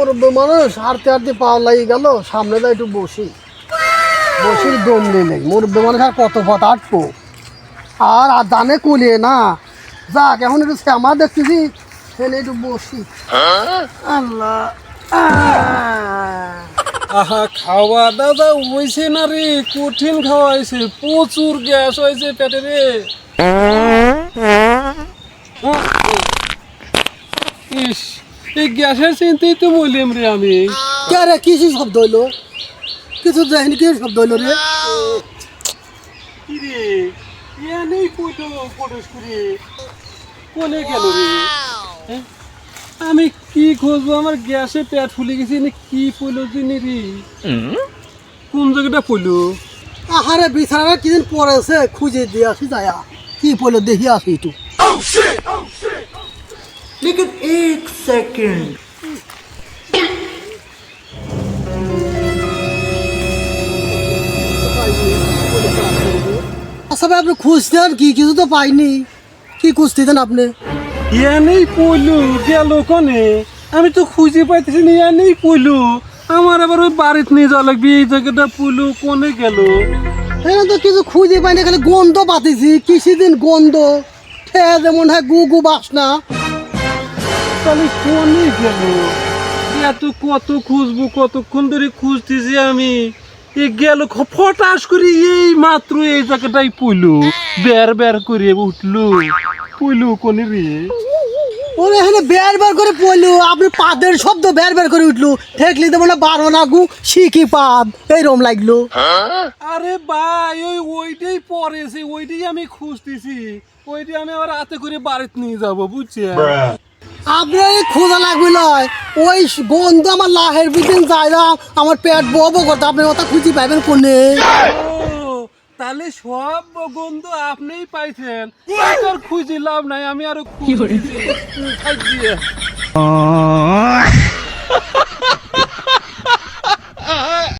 মুরব্বী মানুষ হারতে হারতে পা লাগিয়ে গেল, সামনে যা একটু বসি। বসির দম নেই মুরব্বী মানুষ আর কত পথ আটবো আর আর দানে কুলিয়ে না। যাক, এখন একটু শ্যামা দেখতেছি সেখানে একটু বসি। আল্লাহ। আহা। খাওয়া দাদা হয়েছে না রে? কঠিন খাওয়া হয়েছে প্রচুর গ্যাস হয়েছে পেটে রে। এই গ্যাসের চিন্তাই তো বললাম রে আমি। কে রে কিসি শব্দ হইল? কিছু দেখিনি কি শব্দ হইল রে? করে কোনে গেল হ্যাঁ? আমি কি খুঁজবো? আমার গ্যাসে পেট ফুলে গেছে এনে কি পইলো জিনি রে? কোন জায়গাটা পইলো? আহারে বিছানা কিদিন পড়েছে? খুঁজে দিয়ে আসি যায়া। কি পড়ল দেখি আসি একটু। लेकिन एक सेकंड আচ্ছা ভাই আপনি খুঁজতেন কি কিছু তো পাইনি কি খুঁজতেন আপনি এনেই পইলু গেল কনে আমি তো খুঁজে পাইতেছি না এনেই পইলু আমার আবার ওই বাড়িতে নিয়ে যাওয়া লাগবে এই জায়গাটা পইলু কোনে গেল এখানে তো কিছু খুঁজে পাইনি খালি গন্ধ পাতিছি কিছুদিন গন্ধ খেয়ে যেমন হয় গু গু বাসনা তাহলে কোনে গেল? এত কত খুঁজবো কতক্ষণ ধরে খুঁজতেছি আমি। এ গেল ফটাস করে এই মাত্র এই জায়গাটাই পইলু। বের বের করে উঠল। পইলু কোনে রে? ওরে এখানে বের বের করে পড়ল আপনি পাদের শব্দ বের বের করে উঠল। ঠেকলি দেবো না বারো না গু শিখি পাদ? এইরকম লাগল। আরে ভাই ওই ওইটাই পড়েছে ওইটাই আমি খুঁজতেছি। ওইটাই আমি আবার হাতে করে বাড়িতে নিয়ে যাব বুঝছেন? আপনার খোঁজা লাগবে নয় ওই গন্ধ আমার লাহের বিদিন যায় না। আমার পেট ববো করতে। আপনি ওটা খুঁজি পাইবেন কোনে? তাহলে সব গন্ধ আপনিই পাইছেন। আর খুঁজে লাভ নাই আমি আরও কি দিয়ে